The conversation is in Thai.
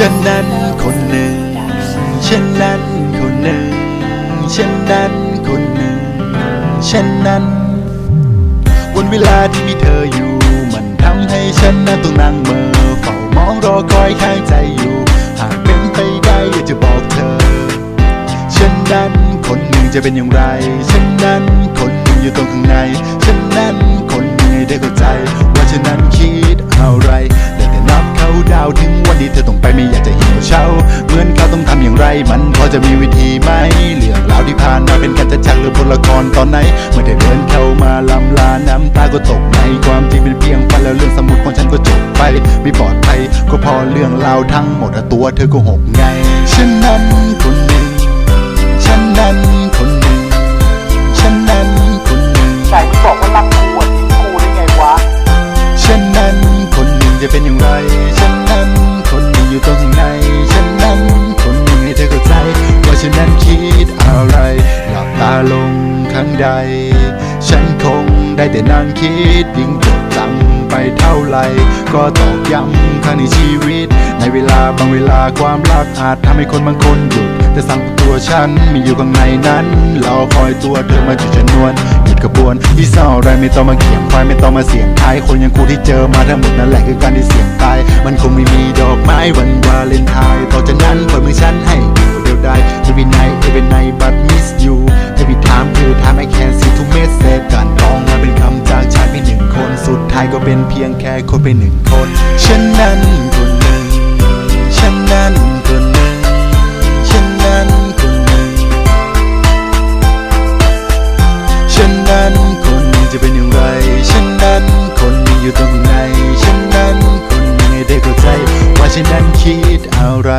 ฉันนั้นคนหนึ่ง ฉันนั้นคนหนึ่ง ฉันนั้นคนหนึ่ง ฉันนั้น วันเวลาที่มีเธออยู่ มันทำให้ฉันนั้นต้องนั่งเมอเฝ้ามองรอคอยข้างใจอยู่ หากเป็นไปได้อยากจะบอกเธอ ฉันนั้นคนหนึ่งจะเป็นอย่างไร ฉันนั้นคนหนึ่งอยู่ตรงข้างใน ฉันนั้นคนหนึ่งให้ได้เข้าใจ ว่าฉันนั้น มันพอจะมีวิธีไหมเรื่องราวที่ผ่านมาเป็นการจัดฉากหรือบทละครตอนไหนเมื่อได้เดินเข้ามาลำลาน้ำตาก็ตกในความจริงเป็นเพียงฝันแล้วเรื่องสมุดของฉันก็จบไปไม่ปลอดภัยก็พอเรื่องราวทั้งหมดตัวเธอก็หกไงฉันนั้นคนหนึ่งฉันนั้นคนหนึ่งฉันนั้นคนหนึ่งไหนมึงบอกว่ารักกูอะทิ้งกูได้ไงวะฉันนั้นคนหนึ่งจะเป็นอย่างไรฉันนั้นคนหนึ่งอยู่ตรงไหน ลงข้างใด ฉันคงได้แต่นั่งคิดยิ่งจดจำไปเท่าไหรก็ตอกย้ำข้างในชีวิต ในเวลาบางเวลาความรักอาจทำให้คนบางคนหยุด แต่สั่งตัวฉันมีอยู่ข้างในนั้น เรอคอยตัวเธอมาจุดชนวนหยุดกระบวนที่เศร้าอไรไม่ต้องมาเขียงควายไม่ต้องมาเสียงทายคนอย่างกูที่เจอมาทั้งหมดนั่นแหละคือการที่เสียงตายมันคงไม่มีดอกไม้วันวาเลนไทน์ต่อจากนั้นเปิดมือฉันให้อยู่เดียวไดาย every night every night but miss you every time every time I can see to message การร้องมาเป็นคำจากชายเพียงหนึ่งคน สุดท้ายก็เป็นเพียงแค่คนเป็นหนึ่งคน ฉันนั้นคนหนึ่ง ฉันนั้นคนหนึ่ง ฉันนั้นคนหนึ่ง ฉันนั้นคนหนึ่งจะเป็นอย่างไร ฉันนั้นคนหนึ่งอยู่ตรงไหน ฉันนั้นคนหนึ่งให้ได้เข้าใจ ว่าฉันนั้นคิดอะไร